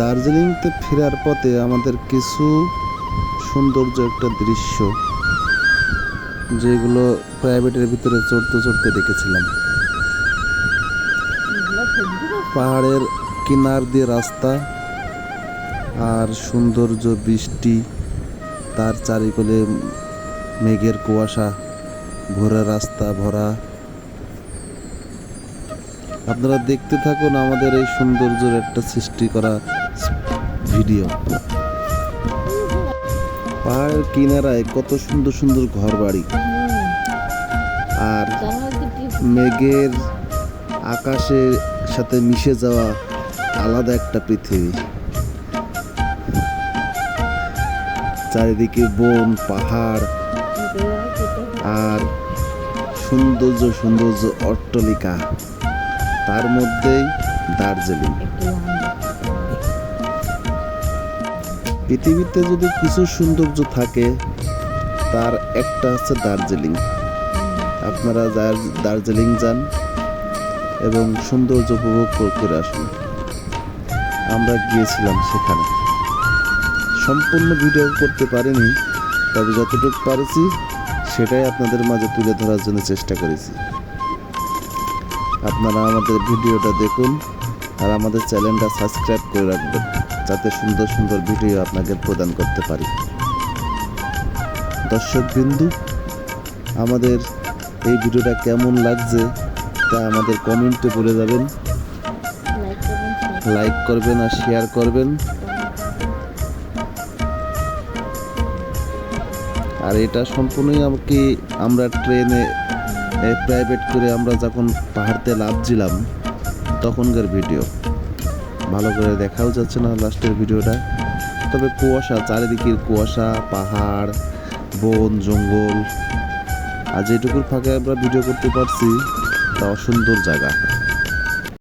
দার্জিলিংতে ফেরার পথে আমাদের কিছু সৌন্দর্য একটা দৃশ্য, যেগুলো প্রাইভেটের ভিতরে চড়তে চড়তে দেখেছিলাম। পাহাড়ের কিনার দিয়ে রাস্তা আর সৌন্দর্য, বৃষ্টি, তার চারিকোলে মেঘের কুয়াশা ভরা রাস্তা ভরা আপনারা দেখতে থাকুন আমাদের এই সৌন্দর্যের একটা সৃষ্টি করা ভিডিও। পাহাড়ের কিনারায় কত সুন্দর সুন্দর ঘর বাড়ি আর মেঘের আকাশের সাথে মিশে যাওয়া আলাদা একটা পৃথিবী। চারিদিকে বন, পাহাড়, আর সৌন্দর্য সৌন্দর্য অট্টলিকা। তার মধ্যেই দার্জিলিং। পৃথিবীতে যদি কিছু সৌন্দর্য থাকে, তার একটা হচ্ছে দার্জিলিং। আপনারা দার- দার্জিলিং যান এবং সৌন্দর্য উপভোগ করে আসুন। আমরা গিয়েছিলাম সেখানে। সম্পূর্ণ ভিডিও করতে পারিনি, তবে যতটুকু পারেছি, সেটাই আপনাদের মাঝে তুলে ধরার জন্য চেষ্টা করেছি। আপনারা আমাদের ভিডিওটা দেখুন আর আমাদের চ্যানেলটা সাবস্ক্রাইব করে রাখবেন, যাতে সুন্দর সুন্দর ভিডিও আপনাকে প্রদান করতে পারি। দর্শক বিন্দু, আমাদের এই ভিডিওটা কেমন লাগছে তা আমাদের কমেন্টে বলে যাবেন। লাইক করবেন আর শেয়ার করবেন। আর এটা সম্পূর্ণই আমাকে আমরা ট্রেনে প্রাইভেট করে আমরা যখন পাহাড়তে লাভছিলাম তখনকার ভিডিও ভালো করে দেখাও যাচ্ছে না লাস্টের ভিডিওটা তবে কুয়াশা, চারিদিকের কুয়াশা, পাহাড়, বন, জঙ্গল, আর যেটুকুর ফাঁকে আমরা ভিডিও করতে পারছি, তা অসুন্দর জায়গা।